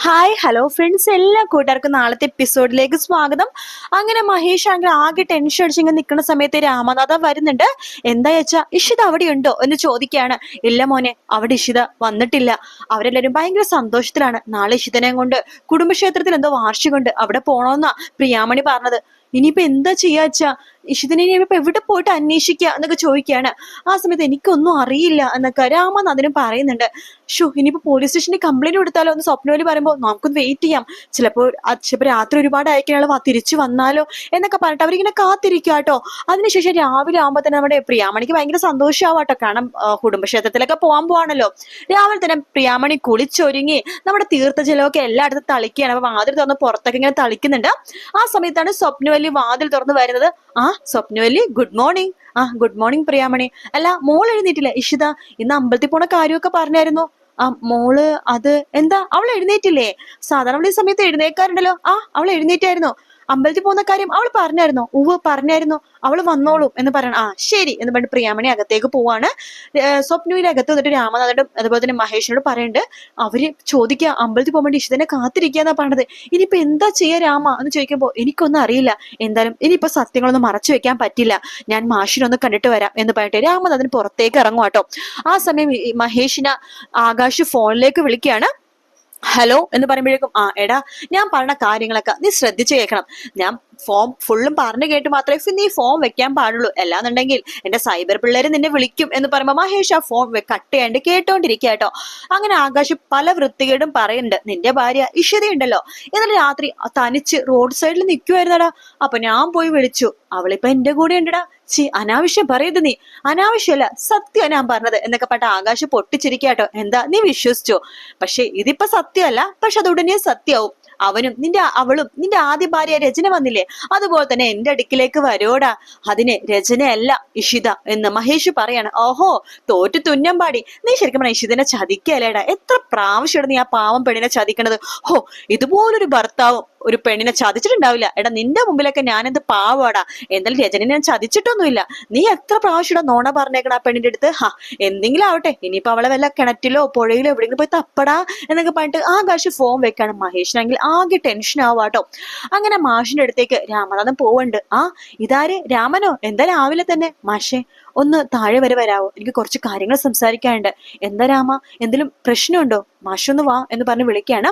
Hi hello friends എല്ലാ കൂട്ടുകാർക്കും നാളത്തെ എപ്പിസോഡിലേക്ക് സ്വാഗതം. അങ്ങനെ മഹേഷ് ആണെങ്കിൽ ആകെ ടെൻഷൻ അടിച്ചിങ്ങനെ നിൽക്കുന്ന സമയത്ത് രാമനാഥ വരുന്നുണ്ട്. എന്താ വെച്ചാ ഇഷിത അവിടെ ഉണ്ടോ എന്ന് ചോദിക്കുകയാണ്. ഇല്ല മോനെ അവിടെ ഇഷിത വന്നിട്ടില്ല. അവരെല്ലാവരും ഭയങ്കര സന്തോഷത്തിലാണ്. നാളെ ഇഷിതനെ കൊണ്ട് കുടുംബക്ഷേത്രത്തിൽ എന്തോ വാർഷികമുണ്ട്. അവിടെ പോണോന്നാ പ്രിയാമണി പറഞ്ഞത്. ഇനിയിപ്പോ എന്താ ചെയ്യാച്ചാ ഇഷിതനെ ഇനിയിപ്പോ എവിടെ പോയിട്ട് അന്വേഷിക്കുക എന്നൊക്കെ ചോദിക്കുകയാണ് ആ സമയത്ത് എനിക്കൊന്നും അറിയില്ല എന്നൊക്കെ രാമനാഥനും പറയുന്നുണ്ട്. ഷോ ഇനിയിപ്പോ പോലീസ് സ്റ്റേഷനിൽ കംപ്ലൈന്റ് കൊടുത്താലോ എന്ന് സ്വപ്നവലി പറയുമ്പോൾ നമുക്കൊന്ന് വെയിറ്റ് ചെയ്യാം. ചിലപ്പോൾ ചിലപ്പോൾ രാത്രി ഒരുപാട് അയക്കാനുള്ള തിരിച്ചു വന്നാലോ എന്നൊക്കെ പറഞ്ഞിട്ട് അവരിങ്ങനെ കാത്തിരിക്കുക കേട്ടോ അതിനുശേഷം രാവിലെ ആകുമ്പോൾ തന്നെ നമ്മുടെ പ്രിയാമണിക്ക് ഭയങ്കര സന്തോഷമാവാട്ടോ കാരണം കുടുംബക്ഷേത്രത്തിലൊക്കെ പോകാൻ പോവാണല്ലോ. രാവിലെ തന്നെ പ്രിയാമണി കുളിച്ചൊരുങ്ങി നമ്മുടെ തീർത്ഥജലമൊക്കെ എല്ലായിടത്തും തളിക്കുകയാണ്. അപ്പൊ വാതിൽ തുറന്ന് പുറത്തൊക്കെ ഇങ്ങനെ തളിക്കുന്നുണ്ട്. ആ സമയത്താണ് സ്വപ്നവല്ലി വാതിൽ തുറന്നു വരുന്നത് ആ സ്വപ്നവല്ലി ഗുഡ് മോർണിംഗ് ആ ഗുഡ് മോർണിംഗ് പ്രിയാമണി. അല്ല മോൾ എഴുന്നേറ്റില്ല. ഇഷിത ഇന്ന് അമ്പലത്തിൽ പോണ കാര്യമൊക്കെ പറഞ്ഞായിരുന്നു. ആ മോൾ അത് എന്താ? അവൾ എഴുന്നേറ്റില്ലേ? സാധാരണ ഈ സമയത്ത് എഴുന്നേക്കാറുണ്ടല്ലോ. ആ അവൾ എഴുന്നേറ്റായിരുന്നു. അമ്പലത്തിൽ പോകുന്ന കാര്യം അവൾ പറഞ്ഞായിരുന്നോ? ഉവ് പറഞ്ഞായിരുന്നു? അവൾ വന്നോളും എന്ന് പറയണം. ആ ശരി എന്ന് പറഞ്ഞിട്ട് പ്രിയാമണി അകത്തേക്ക് പോവാണ്. സ്വപ്നയിൽ അകത്ത് വന്നിട്ട് രാമനാഥനും അതുപോലെ തന്നെ മഹേഷിനോട് പറയുന്നുണ്ട് അവർ ചോദിക്കുക അമ്പലത്തിൽ പോകാൻ വേണ്ടി ഇഷ്ടനെ കാത്തിരിക്കാന്നാ പറഞ്ഞത്. ഇനിയിപ്പോ എന്താ ചെയ്യാ രാമ എന്ന് ചോദിക്കുമ്പോൾ എനിക്കൊന്നും അറിയില്ല. എന്തായാലും ഇനിയിപ്പോ സത്യങ്ങളൊന്നും മറച്ചു വെക്കാൻ പറ്റില്ല. ഞാൻ മാഷിനൊന്ന് കണ്ടിട്ട് വരാം എന്ന് പറഞ്ഞിട്ട് രാമനാഥൻ പുറത്തേക്ക് ഇറങ്ങും കേട്ടോ ആ സമയം മഹേഷിനെ ആകാശ് ഫോണിലേക്ക് വിളിക്കുകയാണ്. ഹലോ എന്ന് പറയുമ്പോഴേക്കും ആ എടാ ഞാൻ പറഞ്ഞ കാര്യങ്ങളൊക്കെ നീ ശ്രദ്ധിച്ചു കേൾക്കണം. ഞാൻ ഫോം ഫുള്ളും പറഞ്ഞു കേട്ട് മാത്രമേ നീ ഫോം വെക്കാൻ പാടുള്ളൂ. അല്ലാന്നുണ്ടെങ്കിൽ എന്റെ സൈബർ പിള്ളേർ നിന്നെ വിളിക്കും എന്ന് പറയുമ്പോൾ മഹേഷ് ആ ഫോം കട്ട് ചെയ്യാണ്ട് കേട്ടോണ്ടിരിക്കുക കേട്ടോ അങ്ങനെ ആകാശ് പല വൃത്തികേടും പറയുന്നുണ്ട്. നിന്റെ ഭാര്യ ഇഷിതയുണ്ടല്ലോ ഇന്നലെ രാത്രി തനിച്ച് റോഡ് സൈഡിൽ നിൽക്കുമായിരുന്നടാ അപ്പൊ ഞാൻ പോയി വിളിച്ചു. അവളിപ്പോ എന്റെ കൂടെ ഉണ്ടടാ. ചി അനാവശ്യം പറയരുത് നീ. അനാവശ്യമല്ല സത്യം ഞാൻ പറഞ്ഞത് എന്നൊക്കെ പറഞ്ഞ ആകാശ് പൊട്ടിച്ചിരിക്കാട്ടോ എന്താ നീ വിശ്വസിച്ചോ? പക്ഷെ ഇതിപ്പോ സത്യമല്ല പക്ഷെ അത് ഉടനെ സത്യമാവും അവനും നിന്റെ അവളും നിന്റെ ആദ്യ ഭാര്യ രചന വന്നില്ലേ? അതുപോലെ തന്നെ എന്റെ അടുക്കിലേക്ക് വരോടാ. അതിനെ രചനയല്ല ഇഷിത എന്ന് മഹേഷ് പറയാണ്. ഓഹോ തോറ്റു തുന്നം പാടി. നീ ശരിക്കും പറഞ്ഞ ഇഷിതനെ ചതിക്കല്ലേടാ എത്ര പ്രാവശ്യമാണ് നീ ആ പാവം പെണ്ണിനെ ചതിക്കണത്? ഓ ഇതുപോലൊരു ഭർത്താവും ഒരു പെണ്ണിനെ ചതിച്ചിട്ടുണ്ടാവില്ല. എടാ നിന്റെ മുമ്പിലൊക്കെ എന്ത് പാവാടാ? എന്തായാലും രജനെ ഞാൻ ചതിച്ചിട്ടൊന്നുമില്ല. നീ എത്ര പ്രാവശ്യം നോണ പറഞ്ഞേക്കണ ആ പെണ്ണിന്റെ അടുത്ത്? ഹാ എന്തെങ്കിലും ആവട്ടെ. ഇനിയിപ്പോ അവളെ വല്ല കിണറ്റിലോ പുഴയിലോ എവിടെയെങ്കിലും പോയി തപ്പടാ എന്നൊക്കെ പറഞ്ഞിട്ട് ആകാശ് ഫോൺ വെക്കാണ് മഹേഷിനാണെങ്കിൽ ആകെ ടെൻഷൻ ആവാട്ടോ അങ്ങനെ മാഷിന്റെ അടുത്തേക്ക് രാമനാഥൻ പോവുണ്ട് ആ ഇതാര്? രാമനോ? എന്താ രാവിലെ തന്നെ? മാഷേ ഒന്ന് താഴെ വരെ വരാവോ? എനിക്ക് കുറച്ച് കാര്യങ്ങൾ സംസാരിക്കാനുണ്ട്. എന്താ രാമ? എന്തെങ്കിലും പ്രശ്നമുണ്ടോ? മാഷൊന്ന് വാ എന്ന് പറഞ്ഞ് വിളിക്കുകയാണ്.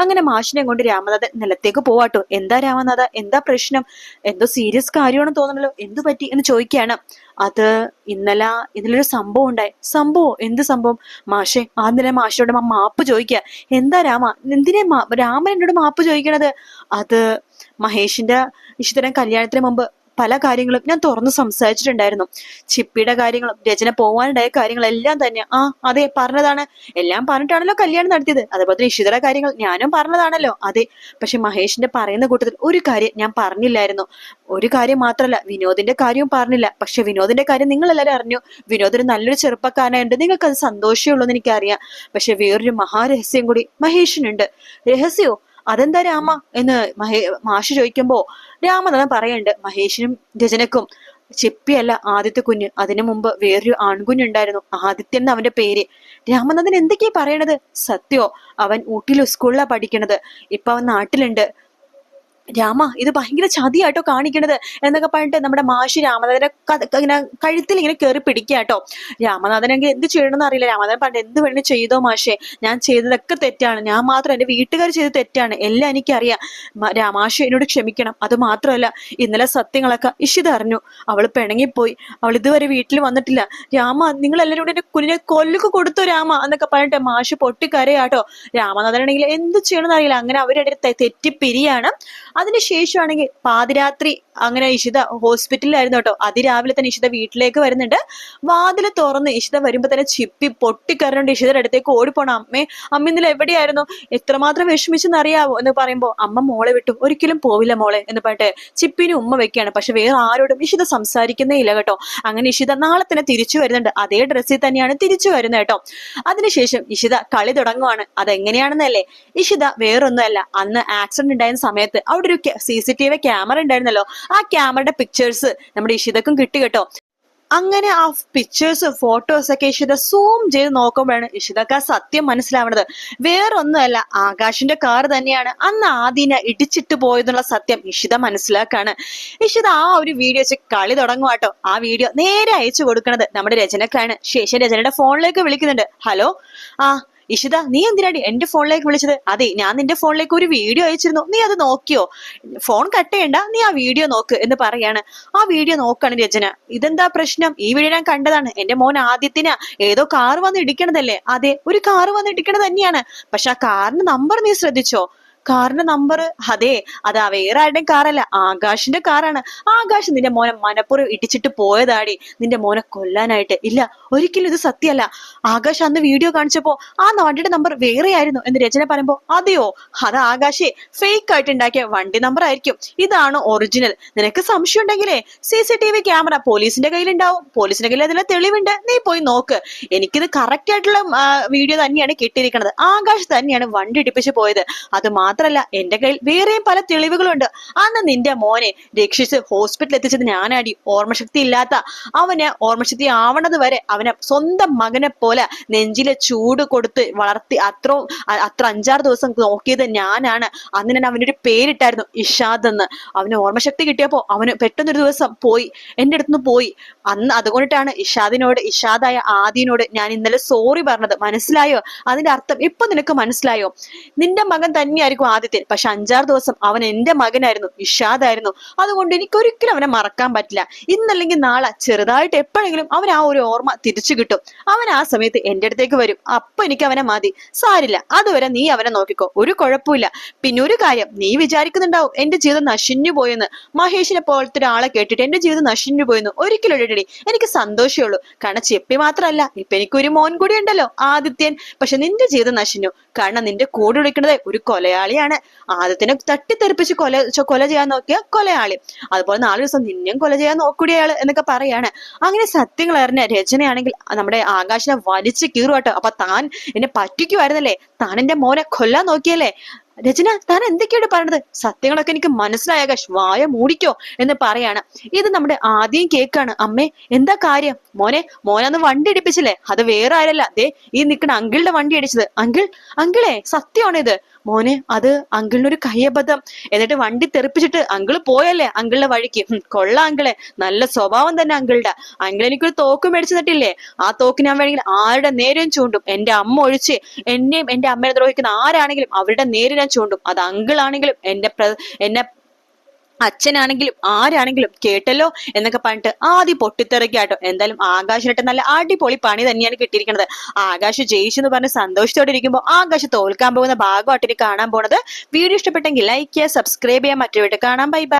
അങ്ങനെ മാഷിനെ കൊണ്ട് രാമനാഥൻ നിലത്തേക്ക് പോവാട്ടോ എന്താ രാമനാഥ എന്താ പ്രശ്നം? എന്തോ സീരിയസ് കാര്യമാണെന്ന് തോന്നണല്ലോ എന്തു പറ്റി എന്ന് ചോദിക്കുകയാണ്. അത് ഇന്നലെ ഇതിലൊരു സംഭവം ഉണ്ടായി. സംഭവം? എന്ത് സംഭവം? മാഷെ ആദ്യം തന്നെ മാഷിനോട് മാപ്പ് ചോദിക്കുക. എന്താ രാമ? എന്തിനാ രാമൻ എന്നോട് മാപ്പ് ചോദിക്കണത്? അത് മഹേഷിന്റെ ഇഷ്ടം കല്യാണത്തിന് മുമ്പ് പല കാര്യങ്ങളും ഞാൻ തുറന്ന് സംസാരിച്ചിട്ടുണ്ടായിരുന്നു. ചിപ്പിയുടെ കാര്യങ്ങളും രചന പോവാനുണ്ടായ കാര്യങ്ങളെല്ലാം തന്നെ. ആ അതെ പറഞ്ഞതാണ്. എല്ലാം പറഞ്ഞിട്ടാണല്ലോ കല്യാണം നടത്തിയത്. അതേപോലെ ഇഷിതയുടെ കാര്യങ്ങൾ ഞാനും പറഞ്ഞതാണല്ലോ. അതെ പക്ഷെ മഹേഷിന്റെ പറയുന്ന കൂട്ടത്തിൽ ഒരു കാര്യം ഞാൻ പറഞ്ഞില്ലായിരുന്നു. ഒരു കാര്യം മാത്രമല്ല വിനോദിന്റെ കാര്യവും പറഞ്ഞില്ല. പക്ഷെ വിനോദിന്റെ കാര്യം നിങ്ങൾ എല്ലാവരും അറിഞ്ഞു. വിനോദ് ഒരു നല്ലൊരു ചെറുപ്പക്കാരനായുണ്ട് നിങ്ങൾക്ക് അത് സന്തോഷമേ ഉള്ളൂ എന്ന് എനിക്കറിയാം. പക്ഷെ വേറൊരു മഹാരഹസ്യം കൂടി മഹേഷിനുണ്ട്. രഹസ്യോ? അതെന്താ രാമ എന്ന് മഹേ മാഷ് ചോദിക്കുമ്പോ രാമനാഥൻ പറയുന്നുണ്ട് മഹേഷിനും രചനക്കും ചെപ്പിയല്ല ആദ്യത്തെ കുഞ്ഞ്. അതിനു മുമ്പ് വേറൊരു ആൺകുഞ്ഞുണ്ടായിരുന്നു. ആദിത്യൻ എന്ന് അവന്റെ പേര്. രാമനാഥൻ എന്തൊക്കെയാ പറയണത്? സത്യോ അവൻ ഊട്ടിയിലെ സ്കൂളിലാ പഠിക്കണത്. ഇപ്പൊ അവൻ നാട്ടിലുണ്ട്. രാമ ഇത് ഭയങ്കര ചതിയാട്ടോ കാണിക്കണത് എന്നൊക്കെ പറഞ്ഞിട്ട് നമ്മുടെ മാഷി രാമനാഥനെ ഇങ്ങനെ കഴുത്തിൽ ഇങ്ങനെ കയറി പിടിക്കുക കേട്ടോ. രാമനാഥനെങ്കിൽ എന്ത് ചെയ്യണമെന്ന് അറിയില്ല. രാമനാഥൻ പറഞ്ഞിട്ട് എന്ത് വേണമെങ്കിലും ചെയ്തോ മാഷെ. ഞാൻ ചെയ്തതൊക്കെ തെറ്റാണ്. ഞാൻ മാത്രം എന്റെ വീട്ടുകാർ ചെയ്ത് തെറ്റാണ്. എല്ലാം എനിക്കറിയാം. രാമാഷി എന്നോട് ക്ഷമിക്കണം. അത് മാത്രമല്ല ഇന്നലെ സത്യങ്ങളൊക്കെ ഇഷിത അറിഞ്ഞു. അവൾ പിണങ്ങിപ്പോയി. അവൾ ഇതുവരെ വീട്ടിൽ വന്നിട്ടില്ല. രാമ നിങ്ങൾ എല്ലാവരും കൂടെ എന്റെ കുഞ്ഞിനെ കൊല്ലുക്ക് കൊടുത്തു രാമ? എന്നൊക്കെ പറഞ്ഞിട്ട് മാഷ് പൊട്ടിക്കരയാട്ടോ. രാമനാഥനാണെങ്കിൽ എന്ത് ചെയ്യണമെന്ന് അറിയില്ല. അങ്ങനെ അവരുടെ തെറ്റിപ്പിരിയാണ്. അതിനുശേഷമാണെങ്കിൽ പാതിരാത്രി അങ്ങനെ ഇഷിത ഹോസ്പിറ്റലിലായിരുന്നു കേട്ടോ. അതിരാവിലെ തന്നെ ഇഷിത വീട്ടിലേക്ക് വരുന്നുണ്ട്. വാതിൽ തുറന്ന് ഇഷിത വരുമ്പോ തന്നെ ചിപ്പി പൊട്ടിക്കരണ്ട് ഇഷിതയുടെ അടുത്തേക്ക് ഓടിപ്പോണം. അമ്മേ അമ്മ ഇന്നലെ എവിടെയായിരുന്നു? എത്രമാത്രം വിഷമിച്ചെന്ന് അറിയാവോ എന്ന് പറയുമ്പോ അമ്മ മോളെ വിട്ടു. ഒരിക്കലും പോവില്ല മോളെ എന്ന് പറഞ്ഞിട്ട് ചിപ്പിന് ഉമ്മ വെക്കുകയാണ്. പക്ഷെ വേറെ ആരോടും ഇഷിത സംസാരിക്കുന്നേ ഇല്ല കേട്ടോ. അങ്ങനെ ഇഷിത നാളെ തന്നെ തിരിച്ചു വരുന്നുണ്ട്. അതേ ഡ്രസ്സിൽ തന്നെയാണ് തിരിച്ചു വരുന്നത് കേട്ടോ. അതിനുശേഷം ഇഷിത കളി തുടങ്ങുവാണ്. അതെങ്ങനെയാണെന്നല്ലേ? ഇഷിത വേറൊന്നുമല്ല. അന്ന് ആക്സിഡന്റ് ഉണ്ടായിരുന്ന സമയത്ത് അവിടെ ഒരു C C T V camera ഉണ്ടായിരുന്നല്ലോ. ആ ക്യാമറയുടെ പിക്ചേഴ്സ് നമ്മുടെ ഇഷിതക്കും കിട്ടി കേട്ടോ. അങ്ങനെ ആ പിക്ചേഴ്സ് ഫോട്ടോസ് ഒക്കെ ഇഷിത സൂം ചെയ്ത് നോക്കുമ്പോഴാണ് ഇഷിതക്ക് ആ സത്യം മനസ്സിലാവുന്നത്. വേറൊന്നുമല്ല ആകാശിന്റെ കാർ തന്നെയാണ് അന്ന് ആദ്യനെ ഇടിച്ചിട്ട് പോയെന്നുള്ള സത്യം ഇഷിത മനസ്സിലാക്കാണ്. ഇഷിത ആ ഒരു വീഡിയോ വെച്ച് കളി തുടങ്ങുവാട്ടോ ആ വീഡിയോ നേരെ അയച്ചു കൊടുക്കണത് നമ്മുടെ രചനക്കാണ്. ശേഷം രചനയുടെ ഫോണിലേക്ക് വിളിക്കുന്നുണ്ട്. ഹലോ? ആ ഇഷിത നീ എന്തിനാടി എന്റെ ഫോണിലേക്ക് വിളിച്ചത്? അതെ ഞാൻ നിന്റെ ഫോണിലേക്ക് ഒരു വീഡിയോ അയച്ചിരുന്നു. നീ അത് നോക്കിയോ? ഫോൺ കട്ട് ചെയ്യണ്ട നീ ആ വീഡിയോ നോക്ക് എന്ന് പറയാണ്. ആ വീഡിയോ നോക്കാണ് രചന. ഇതെന്താ പ്രശ്നം? ഈ വീഡിയോ ഞാൻ കണ്ടതാണ്. എന്റെ മോൻ ആദ്യത്തിന് ഏതോ കാർ വന്ന് ഇടിക്കണതല്ലേ? അതെ ഒരു കാർ വന്ന് ഇടിക്കണത് തന്നെയാണ്. പക്ഷെ ആ കാറിന്റെ നമ്പർ നീ ശ്രദ്ധിച്ചോ? കാറിന്റെ നമ്പർ അതെ അത് വേറെ ആരുടെയും കാറല്ല ആകാശിന്റെ കാറാണ് ആകാശ് നിന്റെ മോനെ മനപ്പുറം ഇടിച്ചിട്ട് പോയതാടി. നിന്റെ മോനെ കൊല്ലാനായിട്ട്. ഇല്ല ഒരിക്കലും ഇത് സത്യമല്ല. ആകാശ് അന്ന് വീഡിയോ കാണിച്ചപ്പോ ആ വണ്ടിയുടെ നമ്പർ വേറെ ആയിരുന്നു എന്ന് രചന പറയുമ്പോ അതെയോ? അത് ആകാശേ ഫേക്ക് ആയിട്ട് ഉണ്ടാക്കിയ വണ്ടി നമ്പർ ആയിരിക്കും. ഇതാണ് ഒറിജിനൽ നിനക്ക് സംശയം ഉണ്ടെങ്കിലേ C C T V camera പോലീസിന്റെ കയ്യിലുണ്ടാവും. പോലീസിന്റെ കയ്യിൽ അതിലെ തെളിവുണ്ട്. നീ പോയി നോക്ക്. എനിക്കിത് കറക്റ്റ് ആയിട്ടുള്ള വീഡിയോ തന്നെയാണ് കിട്ടിയിരിക്കുന്നത്. ആകാശ് തന്നെയാണ് വണ്ടി ഇടിപ്പിച്ച് പോയത്. അത് മാത്രല്ല എന്റെ കയ്യിൽ വേറെയും പല തെളിവുകളുണ്ട്. അന്ന് നിന്റെ മോനെ രക്ഷിച്ച് ഹോസ്പിറ്റലിൽ എത്തിച്ചത് ഞാനാടി. ഓർമ്മശക്തി ഇല്ലാത്ത അവന് ഓർമ്മശക്തി ആവണത് വരെ അവനെ സ്വന്തം മകനെ പോലെ നെഞ്ചിലെ ചൂട് കൊടുത്ത് വളർത്തി അത്ര അത്ര അഞ്ചാറ് ദിവസം നോക്കിയത് ഞാനാണ്. അന്ന് ഞാൻ അവനൊരു പേരിട്ടായിരുന്നു ഇഷാദ് എന്ന്. അവന് ഓർമ്മശക്തി കിട്ടിയപ്പോ അവന് പെട്ടെന്നൊരു ദിവസം പോയി എന്റെ അടുത്തുനിന്ന് പോയി. അന്ന് അതുകൊണ്ടിട്ടാണ് ഇഷാദിനോട് ഇഷാദായ ആദിനോട് ഞാൻ ഇന്നലെ സോറി പറഞ്ഞത്. മനസ്സിലായോ? അതിന്റെ അർത്ഥം ഇപ്പൊ നിനക്ക് മനസ്സിലായോ? നിന്റെ മകൻ തന്നെയായിരിക്കും ആദിത്യൻ. പക്ഷെ അഞ്ചാറ് ദിവസം അവൻ എന്റെ മകനായിരുന്നു ഇഷാദായിരുന്നു അതുകൊണ്ട് എനിക്ക് ഒരിക്കലും അവനെ മറക്കാൻ പറ്റില്ല. ഇന്നല്ലെങ്കിൽ നാളെ ചെറുതായിട്ട് എപ്പോഴെങ്കിലും അവൻ ആ ഒരു ഓർമ്മ തിരിച്ചു കിട്ടും. അവൻ ആ സമയത്ത് എന്റെ അടുത്തേക്ക് വരും. അപ്പൊ എനിക്ക് അവനെ മതി. സാരില്ല അതുവരെ നീ അവനെ നോക്കിക്കോ. ഒരു കുഴപ്പമില്ല. പിന്നെ ഒരു കാര്യം നീ വിചാരിക്കുന്നുണ്ടാവും എന്റെ ജീവിതം നശിഞ്ഞു പോയെന്ന്. മഹേഷിനെ പോലത്തെ ഒരാളെ കേട്ടിട്ട് എന്റെ ജീവിതം നശിഞ്ഞു പോയെന്ന് ഒരിക്കലും ഇടടി. എനിക്ക് സന്തോഷമേ ഉള്ളൂ. കാരണം ചെപ്പി മാത്രമല്ല ഇപ്പൊ എനിക്കൊരു മോൻ കൂടി ഉണ്ടല്ലോ ആദിത്യൻ. പക്ഷെ നിന്റെ ജീവിതം നശിഞ്ഞു. കാരണം നിന്റെ കൂടെ വിളിക്കുന്നത് ഒരു കൊലയാളിയാണ് ആദ്യത്തിനെ തട്ടിത്തെറിപ്പിച്ച് കൊല കൊല ചെയ്യാൻ നോക്കിയ കൊലയാളി. അതുപോലെ നാല് ദിവസം നിന്നെയും കൊല ചെയ്യാൻ നോക്കൂടിയാൾ എന്നൊക്കെ പറയാണ്. അങ്ങനെ സത്യങ്ങൾ അറിഞ്ഞ രചനയാണെങ്കിൽ നമ്മുടെ ആകാശനെ വലിച്ചു കീറുവാട്ടോ അപ്പൊ താൻ എന്നെ പറ്റിക്കുമായിരുന്നല്ലേ താൻ എന്റെ മോനെ കൊല്ലാൻ നോക്കിയല്ലേ? രചന താൻ എന്തൊക്കെയാണ് പറയുന്നത് സത്യങ്ങളൊക്കെ എനിക്ക് മനസ്സിലായ ആകാശ് വായ മൂടിക്കോ എന്ന് പറയാണ്. ഇത് നമ്മുടെ ആദ്യം കേക്കാണ്. അമ്മേ എന്താ കാര്യം? മോനെ മോനന്ന് വണ്ടി ഇടിപ്പിച്ചില്ലേ? അത് വേറെ ആരല്ല. ദേ ഈ നിൽക്കുന്ന അങ്കിളുടെ വണ്ടി അടിച്ചത് അങ്കിൾ അങ്കിളേ സത്യമാണ് ഇത്? മോനെ അത് അങ്കിളിനൊരു കയ്യബദ്ധം. എന്നിട്ട് വണ്ടി തെറിപ്പിച്ചിട്ട് അങ്കിൾ പോയല്ലേ അങ്കിളിന്റെ വഴിക്ക്. കൊള്ള അങ്കിളെ. നല്ല സ്വഭാവം തന്നെ അങ്കിളുടെ. അങ്കിൾ എനിക്കൊരു തോക്ക് മേടിച്ചു തട്ടില്ലേ ആ തോക്ക് ഞാൻ വേണമെങ്കിൽ ആരുടെ നേരെയും ചൂണ്ടും. എന്റെ അമ്മ ഒഴിച്ച് എന്നെയും എന്റെ അമ്മയെ ദ്രോഹിക്കുന്ന ആരാണെങ്കിലും അവരുടെ നേരെ ഞാൻ ചൂണ്ടും. അത് അങ്കിളാണെങ്കിലും എന്റെ എന്നെ അച്ഛനാണെങ്കിലും ആരാണെങ്കിലും കേട്ടല്ലോ എന്നൊക്കെ പറഞ്ഞിട്ട് ആദ്യം പൊട്ടിത്തെറിക്കാട്ടോ. എന്തായാലും ആകാശിനിട്ട് നല്ല അടിപൊളി പണി തന്നെയാണ് കിട്ടിയിരിക്കുന്നത്. ആകാശ് ജയിച്ചു എന്ന് പറഞ്ഞ് സന്തോഷത്തോടെ ഇരിക്കുമ്പോൾ ആകാശ് തോൽക്കാൻ പോകുന്ന ഭാഗമായിട്ട് കാണാൻ പോണത്. വീഡിയോ ഇഷ്ടപ്പെട്ടെങ്കിൽ ലൈക്ക് ചെയ്യുക സബ്സ്ക്രൈബ് ചെയ്യുക. മറ്റു കാണാം. Bye bye